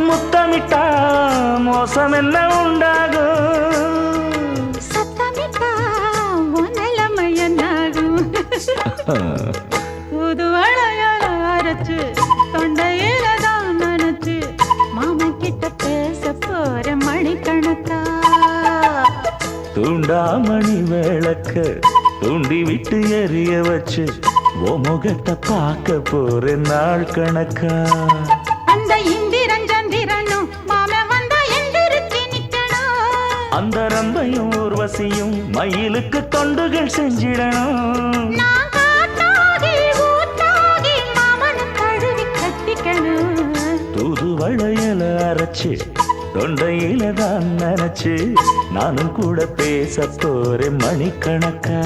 முத்தமிட்டா மோசம் என்ன உண்டாகும் சத்தமிட்டா நிலைமை என்னாகும் புது வளையல அரைச்சு தொண்டையில தான் நினைச்சு மாமன் கிட்ட பேச போற மணிக்கணக்கா தூண்டாமணி விளக்க தூண்டி விட்டு எரிய வச்சு ஓ முகத்தை பார்க்க போற நாள் கணக்கா அந்த இந்திரன் அந்த ரம்பையும் ஊர்வசியும் மயிலுக்கு தொண்டுகள் செஞ்சிடணும். தூது வளையல அரைச்சு தொண்டையில தான் நினைச்சு நானும் கூட பேச போறேன் மணிக்கணக்கா.